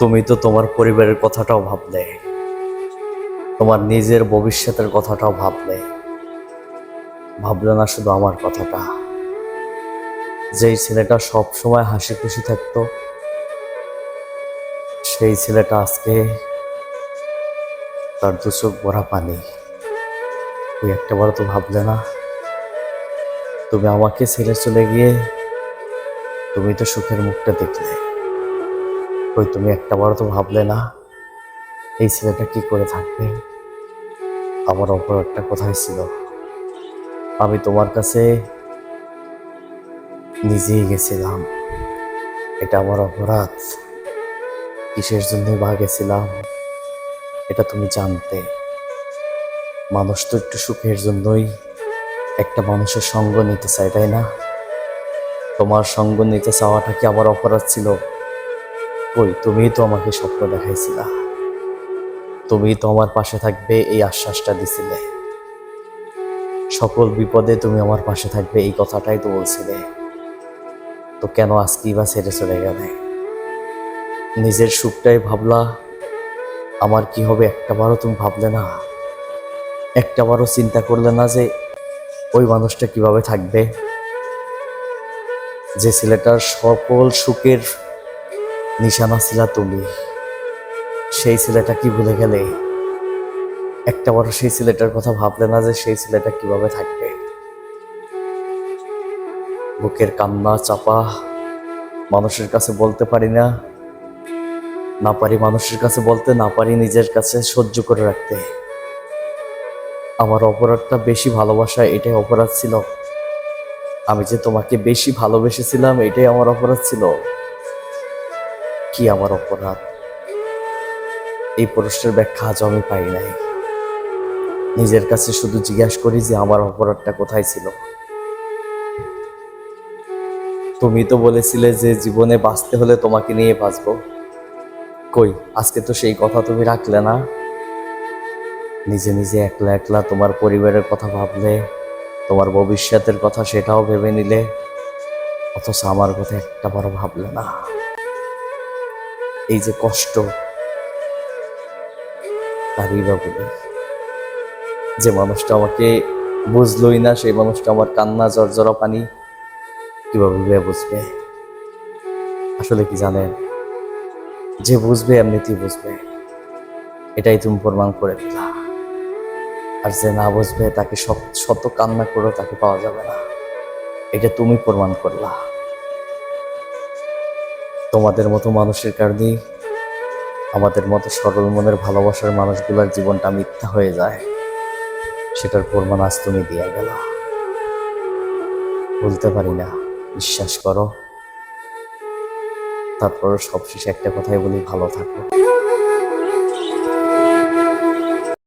তুমি তো তোমার পরিবারের কথাটাও ভাবলে। তোমার নিজের ভবিষ্যতের কথাটাও ভাবলে। ভাবলে না শুধু আমার কথাটা। যেই ছেলেটা সব সময় হাসি খুশি থাকতো, সেই ছেলেটা আজকে তার দু চোখ ভরা পানি। তুই একটাবার তো ভাবলে না। তুমি আমাকে ছেড়ে চলে গিয়ে তুমি তো সুখের মুখটা দেখলে। ওই তুমি একটাবার তো ভাবলে না, এই ছেলেটা কি করে থাকবে? আমার অপরাধটা কোথায় ছিল। আমি তোমার কাছে নিজেই গেছিলাম। এটা আমার অপরাধ। কিসের জন্য বা গেছিলাম? এটা তুমি জানতে। মানুষ তো একটু সুখের জন্যই একটা মানুষের সঙ্গ নিতে চায়, তাই না? তোমার সঙ্গ নিতে চাওয়াটা কি আমার অপরাধ ছিল? ওই তুমিই তো আমাকে স্বপ্ন দেখাইছিলা। তুমি তো আমার পাশে থাকবে এই আশ্বাসটা দিছিলে। সকল বিপদে তুমি আমার পাশে থাকবে এই কথাটাই তো বলছিলে। তো কেন আজকেই বা ছেড়ে চলে গেলে? নিজের সুখটাই ভাবলা, আমার কি হবে একটাবারও তুমি ভাবলে না? একটাবারও চিন্তা করলে না যে ওই মানুষটা কীভাবে থাকবে? যে ছেলেটার সকল সুখের নিশানা ছিলা তুমি। সেই ছেলেটা কি ভুলে গেলে? একটা বড় সেই ছেলেটার কথা ভাবলে না যে সেই ছেলেটা কীভাবে থাকবে? বুকের কান্না চাপা, মানুষের কাছে বলতে পারি না। না পারি মানুষের কাছে বলতে, না পারি নিজের কাছে সহ্য করে রাখতে। আমার অপরাধটা বেশি ভালোবাসা, এটাই অপরাধ ছিল। আমি যে তোমাকে বেশি ভালোবেসেছিলাম, এটাই আমার অপরাধ ছিল। কি আমার অপরাধ? এই প্রশ্নের ব্যাখ্যা আজ আমি পাই নাই। নিজের কাছে শুধু জিজ্ঞাসা করি যে আমার অপরাধটা কোথায় ছিল? তুমি তো বলেছিলে যে জীবনে বাঁচতে হলে তোমাকে নিয়ে বাঁচবো। কই, আজকে তো সেই কথা তুমি রাখলে না? নিজে নিজে একলা একলা তোমার পরিবারের কথা ভাবলে, তোমার ভবিষ্যতের কথা সেটাও ভেবে নিলে, অথচ আমার কথা একটা বড় ভাবলে না। এই যে কষ্ট তারই যে মানুষটা আমাকে বুঝলই না, সেই মানুষটা আমার কান্না জর্জরা পানি কীভাবে বুঝবে? আসলে কি জানেন? যে বুঝবে, এমনিতেই বুঝবে। এটাই তুমি প্রমাণ করে দিলা। আর যে না বুঝবে, তাকে শত কান্না করেও তাকে পাওয়া যাবে না। এটা তুমি প্রমাণ করলা। তোমাদের মতো মানুষের কারণেই আমাদের মতো সরল মনের ভালোবাসার মানুষগুলোর জীবনটা মিথ্যা হয়ে যায়। সেটার প্রমাণ আজ তুমি দিয়ে গেল। বলতে পারি না, বিশ্বাস করো। তারপর সবশেষে একটা কথাই বলি, ভালো থাকো।